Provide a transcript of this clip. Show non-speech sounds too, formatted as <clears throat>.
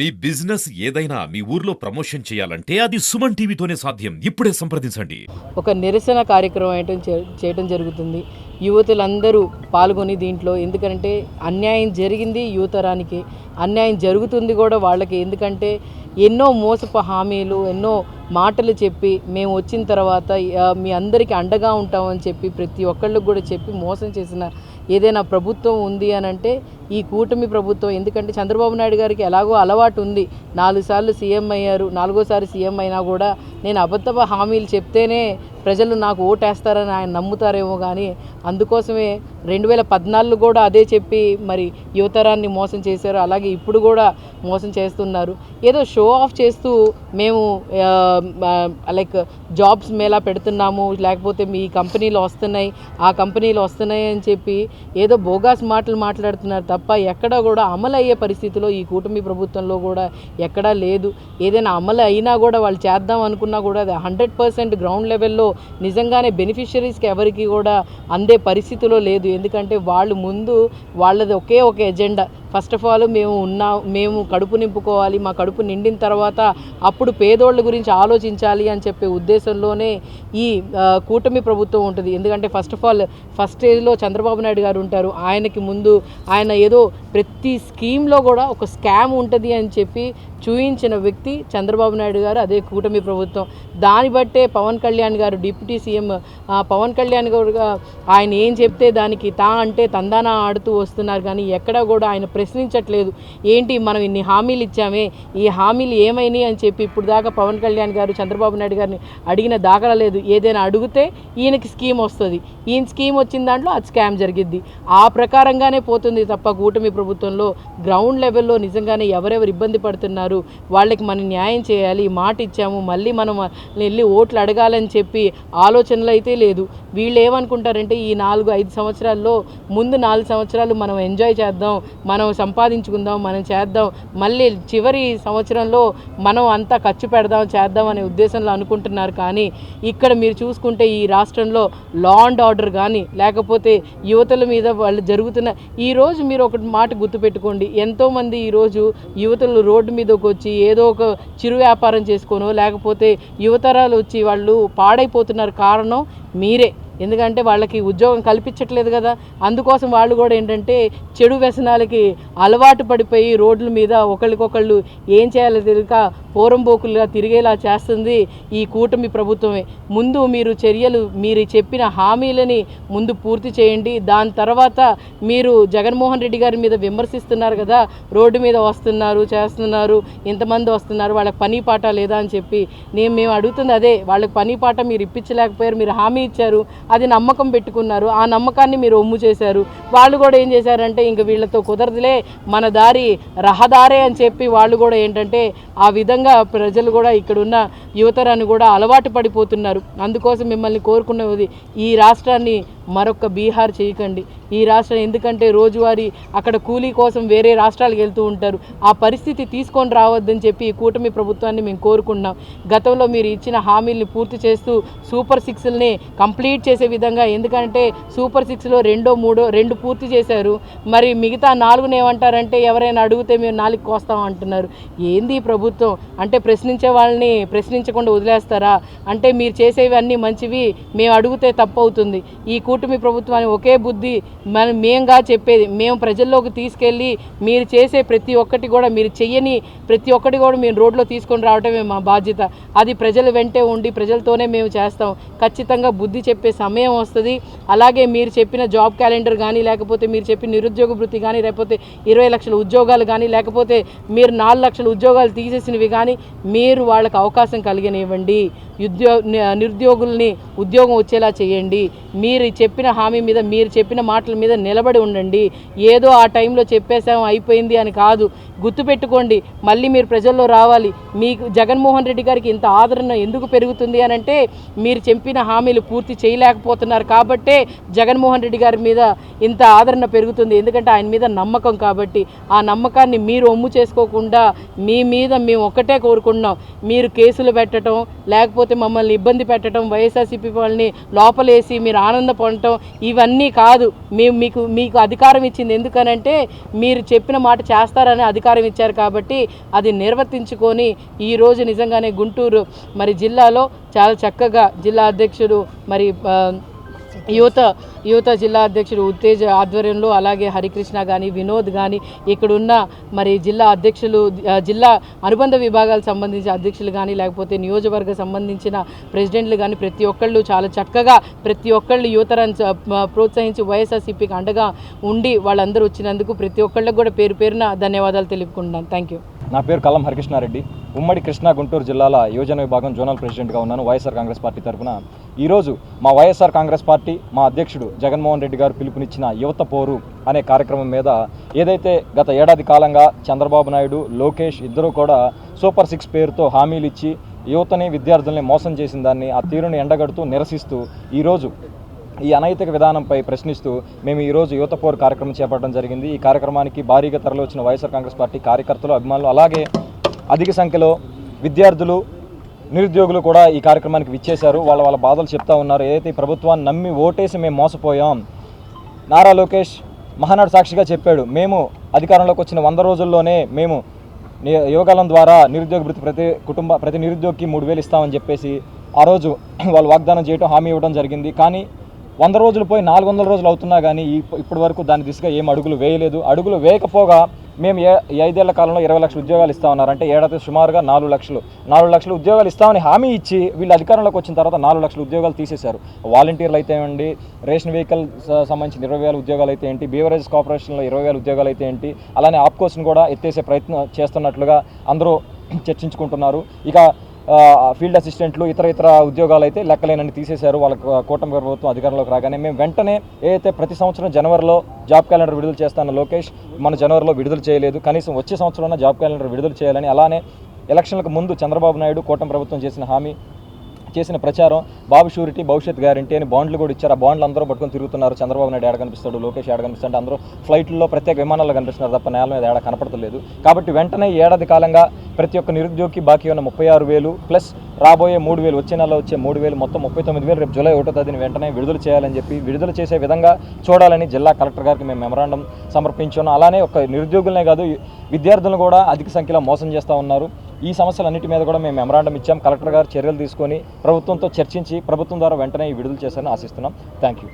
మీ business ఏదైనా మీ ఊర్లో promotion చేయాలంటే అది సుమన్ టీవీతోనే సాధ్యం. ఇప్పుడే సంప్రదించండి. ఒక నిరసన కార్యక్రమం చేయటం చే- చేయటం జరుగుతుంది. యువతులందరూ పాల్గొని దీంట్లో ఎందుకంటే అన్యాయం జరిగింది యువతరానికి. అన్యాయం జరుగుతుంది కూడా వాళ్ళకి. ఎందుకంటే ఎన్నో మోసపు హామీలు ఎన్నో మాటలు చెప్పి మేము వచ్చిన తర్వాత మీ అందరికీ అండగా ఉంటామని చెప్పి ప్రతి ఒక్కళ్ళకి కూడా చెప్పి మోసం చేసిన ఏదైనా ప్రభుత్వం ఉంది అని అంటే ఈ కూటమి ప్రభుత్వం. ఎందుకంటే చంద్రబాబు నాయుడు గారికి ఎలాగో అలవాటు ఉంది. నాలుగు సార్లు సీఎం అయ్యారు. నాలుగోసారి సీఎం అయినా కూడా నేను అబద్ధప హామీలు చెప్తేనే ప్రజలు నాకు ఓటేస్తారని ఆయన నమ్ముతారేమో కానీ అందుకోసమే రెండు వేల పద్నాలుగు కూడా అదే చెప్పి మరి యువతరాన్ని మోసం చేశారు. అలాగే ఇప్పుడు కూడా మోసం చేస్తున్నారు. ఏదో షో ఆఫ్ చేస్తూ మేము లైక్ జాబ్స్ మేలా పెడుతున్నాము లేకపోతే మీ కంపెనీలు వస్తున్నాయి ఆ కంపెనీలు వస్తున్నాయి అని చెప్పి ఏదో బోగాస్ మాటలు మాట్లాడుతున్నారు తప్ప ఎక్కడ కూడా అమలు అయ్యే పరిస్థితిలో ఈ కూటమి ప్రభుత్వంలో కూడా ఎక్కడా లేదు. ఏదైనా అమలు అయినా కూడా వాళ్ళు చేద్దాం అనుకున్నా కూడా అది హండ్రెడ్ పర్సెంట్ గ్రౌండ్ లెవెల్లో నిజంగానే బెనిఫిషరీస్కి ఎవరికి కూడా అందే పరిస్థితిలో లేదు. ఎందుకంటే వాళ్ళు ముందు వాళ్ళది ఒకే ఒక ఎజెండా ఫస్ట్ ఆఫ్ ఆల్ మేము ఉన్నా మేము కడుపు నింపుకోవాలి. మా కడుపు నిండిన తర్వాత అప్పుడు పేదోళ్ళ గురించి ఆలోచించాలి అని చెప్పే ఉద్దేశంలోనే ఈ కూటమి ప్రభుత్వం ఉంటుంది. ఎందుకంటే ఫస్ట్ ఆఫ్ ఆల్ ఫస్ట్ స్టేజ్లో చంద్రబాబు నాయుడు గారు ఉంటారు. ఆయనకి ముందు ఆయన ఏదో ప్రతి స్కీమ్లో కూడా ఒక స్కామ్ ఉంటుంది అని చెప్పి చూయించిన వ్యక్తి చంద్రబాబు నాయుడు గారు అదే కూటమి ప్రభుత్వం. దాన్ని బట్టే పవన్ కళ్యాణ్ గారు డిప్యూటీ సీఎం పవన్ కళ్యాణ్ గారు ఆయన ఏం చెప్తే దానికి తా అంటే తందానా ఆడుతూ వస్తున్నారు. కానీ ఎక్కడా కూడా ఆయన ప్రశ్నించట్లేదు. ఏంటి మనం ఇన్ని హామీలు ఇచ్చామే? ఈ హామీలు ఏమైనాయి అని చెప్పి ఇప్పుడు దాకా పవన్ కళ్యాణ్ గారు చంద్రబాబు నాయుడు గారిని అడిగిన దాఖలా లేదు. ఏదైనా అడిగితే ఈయనకి స్కీమ్ వస్తుంది. ఈయన స్కీమ్ వచ్చిన దాంట్లో అది స్కామ్ జరిగిద్ది. ఆ ప్రకారంగానే పోతుంది తప్ప కూటమి ప్రభుత్వంలో గ్రౌండ్ లెవెల్లో నిజంగానే ఎవరెవరు ఇబ్బంది పడుతున్నారు? వాళ్ళకి మనం న్యాయం చేయాలి. మాట ఇచ్చాము. మళ్ళీ మనం వెళ్ళి ఓట్లు అడగాలని చెప్పి ఆలోచనలు అయితే లేదు. వీళ్ళు ఏమనుకుంటారంటే ఈ నాలుగు ఐదు సంవత్సరాల్లో ముందు నాలుగు సంవత్సరాలు మనం ఎంజాయ్ చేద్దాం. మనం సంపాదించుకుందాం మనం చేద్దాం మళ్ళీ చివరి సంవత్సరంలో మనం అంతా ఖర్చు పెడదాం చేద్దాం అనే ఉద్దేశంలో అనుకుంటున్నారు. కానీ ఇక్కడ మీరు చూసుకుంటే ఈ రాష్ట్రంలో లా అండ్ ఆర్డర్ కానీ లేకపోతే యువతల మీద వాళ్ళు జరుగుతున్న ఈరోజు మీరు ఒక మాట గుర్తుపెట్టుకోండి. ఎంతోమంది ఈరోజు యువతలు రోడ్డు మీదకి వచ్చి ఏదో ఒక చిరు వ్యాపారం చేసుకోనో లేకపోతే యువతరాలు వచ్చి వాళ్ళు పాడైపోతున్నారు. కారణం మీరే. ఎందుకంటే వాళ్ళకి ఉద్యోగం కల్పించట్లేదు కదా. అందుకోసం వాళ్ళు కూడా ఏంటంటే చెడు వ్యసనాలకి అలవాటు పడిపోయి రోడ్ల మీద ఒకళ్ళకొకళ్ళు ఏం చేయాలో తెలియక పోరంబోకులుగా తిరిగేలా చేస్తుంది ఈ కూటమి ప్రభుత్వమే. ముందు మీరు చర్యలు మీరు చెప్పిన హామీలని ముందు పూర్తి చేయండి. దాని తర్వాత మీరు జగన్మోహన్ రెడ్డి గారి మీద విమర్శిస్తున్నారు కదా రోడ్డు మీద వస్తున్నారు చేస్తున్నారు ఇంతమంది వస్తున్నారు వాళ్ళకి పని పాట లేదా అని చెప్పి. నేను మేము అడుగుతుంది అదే వాళ్ళకి పని పాట మీరు ఇప్పించలేకపోయారు మీరు హామీ ఇచ్చారు. అది నమ్మకం పెట్టుకున్నారు. ఆ నమ్మకాన్ని మీరు ఒమ్ము చేశారు. వాళ్ళు కూడా ఏం చేశారంటే ఇంక వీళ్ళతో కుదరదులే మన దారి రహదారే అని చెప్పి వాళ్ళు కూడా ఏంటంటే ఆ విధంగా ప్రజలు కూడా ఇక్కడున్న యువతరాన్ని కూడా అలవాటు పడిపోతున్నారు. అందుకోసం మిమ్మల్ని కోరుకున్నది ఈ రాష్ట్రాన్ని మరొక బీహార్ చేయకండి. ఈ రాష్ట్రం ఎందుకంటే రోజువారీ అక్కడ కూలీ కోసం వేరే రాష్ట్రాలకు వెళ్తూ ఉంటారు. ఆ పరిస్థితి తీసుకొని రావద్దని చెప్పి ఈ కూటమి ప్రభుత్వాన్ని మేము కోరుకున్నాం గతంలో మీరు ఇచ్చిన హామీల్ని పూర్తి చేస్తూ సూపర్ సిక్స్ని కంప్లీట్ చేసి చేసే విధంగా ఎందుకంటే సూపర్ సిక్స్లో రెండో మూడో రెండు పూర్తి చేశారు. మరి మిగతా నాలుగుని ఏమంటారంటే ఎవరైనా అడిగితే మేము నాలుగు కోస్తాం అంటున్నారు. ఏంది ప్రభుత్వం? అంటే ప్రశ్నించే వాళ్ళని ప్రశ్నించకుండా వదిలేస్తారా? అంటే మీరు చేసేవి అన్నీ మంచివి మేము అడిగితే తప్పు అవుతుంది. ఈ కూటమి ప్రభుత్వాన్ని ఒకే బుద్ధి మన మేంగా చెప్పేది మేము ప్రజల్లోకి తీసుకెళ్ళి మీరు చేసే ప్రతి ఒక్కటి కూడా మీరు చెయ్యని ప్రతి ఒక్కటి కూడా మేము రోడ్లో తీసుకొని రావడమే మా బాధ్యత. అది ప్రజల వెంటే ఉండి ప్రజలతోనే మేము చేస్తాం. ఖచ్చితంగా బుద్ధి చెప్పే సమయం వస్తుంది. అలాగే మీరు చెప్పిన జాబ్ క్యాలెండర్ కానీ లేకపోతే మీరు చెప్పిన నిరుద్యోగ వృత్తి కానీ లేకపోతే ఇరవై లక్షల ఉద్యోగాలు కానీ లేకపోతే మీరు నాలుగు లక్షల ఉద్యోగాలు తీసేసినవి కానీ మీరు వాళ్ళకి అవకాశం కలిగనివ్వండి. ఉద్యో నిరుద్యోగుల్ని ఉద్యోగం వచ్చేలా చేయండి. మీరు చెప్పిన హామీ మీద మీరు చెప్పిన మాటల మీద నిలబడి ఉండండి. ఏదో ఆ టైంలో చెప్పేసాం అయిపోయింది అని కాదు. గుర్తుపెట్టుకోండి మళ్ళీ మీరు ప్రజల్లో రావాలి. మీకు జగన్మోహన్ రెడ్డి గారికి ఇంత ఆదరణ ఎందుకు పెరుగుతుంది అని అంటే మీరు చెప్పిన హామీలు పూర్తి చేయలేకపోతున్నారు కాబట్టే జగన్మోహన్ రెడ్డి గారి మీద ఇంత ఆదరణ పెరుగుతుంది. ఎందుకంటే ఆయన మీద నమ్మకం కాబట్టి. ఆ నమ్మకాన్ని మీరు ఒమ్ము చేసుకోకుండా మీ మీద మేము ఒక్కటే కోరుకుంటున్నాం. మీరు కేసులు పెట్టడం లేకపోతే లేకపోతే మమ్మల్ని ఇబ్బంది పెట్టడం వైఎస్ఆర్సీపీ వాళ్ళని లోపలేసి మీరు ఆనంద ఇవన్నీ కాదు. మేము మీకు మీకు అధికారం ఇచ్చింది ఎందుకనంటే మీరు చెప్పిన మాట చేస్తారని అధికారం ఇచ్చారు కాబట్టి అది నిర్వర్తించుకొని ఈరోజు నిజంగానే గుంటూరు మరి జిల్లాలో చాలా చక్కగా జిల్లా అధ్యక్షుడు మరి యువత యువత జిల్లా అధ్యక్షుడు ఉత్తేజ్ ఆధ్వర్యంలో అలాగే హరికృష్ణ కానీ వినోద్ కానీ ఇక్కడున్న మరి జిల్లా అధ్యక్షులు జిల్లా అనుబంధ విభాగాలకు సంబంధించిన అధ్యక్షులు కానీ లేకపోతే నియోజకవర్గ సంబంధించిన ప్రెసిడెంట్లు కానీ ప్రతి ఒక్కళ్ళు చాలా చక్కగా ప్రతి ఒక్కళ్ళు యువతరాన్ని ప్రోత్సహించి వైఎస్ఆర్సీపీకి అండగా ఉండి వాళ్ళందరూ వచ్చినందుకు ప్రతి ఒక్కళ్ళకి కూడా పేరు పేరున ధన్యవాదాలు తెలుపుకుంటున్నాను. థ్యాంక్ యూ నా పేరు కల్లం హరికృష్ణారెడ్డి. ఉమ్మడి కృష్ణా గుంటూరు జిల్లాల యువజన విభాగం జోనల్ ప్రెసిడెంట్గా ఉన్నాను వైఎస్ఆర్ కాంగ్రెస్ పార్టీ తరఫున. ఈరోజు మా వైఎస్ఆర్ కాంగ్రెస్ పార్టీ మా అధ్యక్షుడు జగన్మోహన్ రెడ్డి గారు పిలుపునిచ్చిన యువత పోరు అనే కార్యక్రమం మీద ఏదైతే గత ఏడాది కాలంగా చంద్రబాబు నాయుడు లోకేష్ ఇద్దరూ కూడా సూపర్ సిక్స్ పేరుతో హామీలు ఇచ్చి యువతని విద్యార్థుల్ని మోసం చేసిన దాన్ని ఆ తీరుని ఎండగడుతూ నిరసిస్తూ ఈరోజు ఈ అనైతిక విధానంపై ప్రశ్నిస్తూ మేము ఈరోజు యువత పోరు కార్యక్రమం చేపట్టడం జరిగింది. ఈ కార్యక్రమానికి భారీగా తరలివచ్చిన వైఎస్ఆర్ కాంగ్రెస్ పార్టీ కార్యకర్తలు అభిమానులు అలాగే అధిక సంఖ్యలో విద్యార్థులు నిరుద్యోగులు కూడా ఈ కార్యక్రమానికి విచ్చేశారు. వాళ్ళ వాళ్ళ బాధలు చెప్తా ఉన్నారు. ఏదైతే ఈ ప్రభుత్వాన్ని నమ్మి ఓటేసి మేము మోసపోయాం నారా లోకేష్ మహానాడు సాక్షిగా చెప్పాడు మేము అధికారంలోకి వచ్చిన వంద రోజుల్లోనే మేము యువకాలం ద్వారా నిరుద్యోగ భృతి ప్రతి కుటుంబ ప్రతి నిరుద్యోగికి మూడు వేలు ఇస్తామని చెప్పేసి ఆ రోజు <clears throat> వాళ్ళు వాగ్దానం చేయడం హామీ ఇవ్వడం జరిగింది. కానీ వంద రోజులు పోయి నాలుగు వందల రోజులు అవుతున్నా కానీ ఇప్పటి వరకు దాని దిశగా ఏం అడుగులు వేయలేదు. అడుగులు వేయకపోగా మేము ఏ ఐదేళ్ళ కాలంలో ఇరవై లక్షల ఉద్యోగాలు ఇస్తామన్నారంటే ఏడాది సుమారుగా నాలుగు లక్షలు. నాలుగు లక్షల ఉద్యోగాలు ఇస్తామని హామీ ఇచ్చి వీళ్ళు అధికారంలోకి వచ్చిన తర్వాత నాలుగు లక్షల ఉద్యోగాలు తీసేశారు. వాలంటీర్లు అయితే ఏంటి? రేషన్ వెహికల్ సంబంధించిన ఇరవై వేల ఉద్యోగాలు అయితే ఏంటి? బీవరేజ్ కార్పొరేషన్లో ఇరవై వేల ఉద్యోగాలు అయితే ఏంటి? అలానే ఆప్కోస్ని కూడా ఎత్తేసే ప్రయత్నం చేస్తున్నట్లుగా అందరూ చర్చించుకుంటున్నారు. ఇక ఫీల్డ్ అసిస్టెంట్లు ఇతర ఇతర ఉద్యోగాలు అయితే లెక్కలేనని తీసేశారు. వాళ్ళ కూటమి ప్రభుత్వం అధికారంలోకి రాగానే మేము వెంటనే ఏదైతే ప్రతి సంవత్సరం జనవరిలో జాబ్ క్యాలెండర్ విడుదల చేస్తాన లోకేష్ మన జనవరిలో విడుదల చేయలేదు. కనీసం వచ్చే సంవత్సరంలో జాబ్ క్యాలెండర్ విడుదల చేయాలని అలానే ఎలక్షన్లకు ముందు చంద్రబాబు నాయుడు కూటమి ప్రభుత్వం చేసిన హామీ చేసిన ప్రచారం బాబు షూరిటీ భవిష్యత్ గ్యారంటీ అని బాండ్లు కూడా ఇచ్చారు. ఆ బాండ్లు అందరూ పట్టుకొని తిరుగుతున్నారు. చంద్రబాబు నాయుడు ఏడ కనిపిస్తాడు? లోకేష్ ఏడ కనిపిస్తాడు? అందరూ ఫ్లైట్లో ప్రత్యేక విమానాల్లో కనిపిస్తున్నారు తప్ప నేల మీద ఏడ కనపడలేదు కాబట్టి వెంటనే ఏడాది కాలంగా ప్రతి ఒక్క నిరుద్యోగికి బాకీ ఉన్న ముప్పై ఆరు వేలు ప్లస్ రాబోయే మూడు వేలు వచ్చే నెలలో వచ్చే మూడు వేలు మొత్తం ముప్పై తొమ్మిది వేలు రేపు జూలై ఒకటో తేదీని వెంటనే విడుదల చేయాలని చెప్పి విడుదల చేసే విధంగా చూడాలని జిల్లా కలెక్టర్ గారికి మేము మెమరాండం సమర్పించాను అలానే ఒక నిరుద్యోగులనే కాదు విద్యార్థులను కూడా అధిక సంఖ్యలో మోసం చేస్తూ ఉన్నారు. ఈ సమస్యలన్నిటి మీద కూడా మేము మెమరాండం ఇచ్చాం. కలెక్టర్ గారు చర్యలు తీసుకొని ప్రభుత్వంతో చర్చించి ప్రభుత్వం ద్వారా వెంటనే ఈ విడుదల చేశారని ఆశిస్తున్నాం. Thank you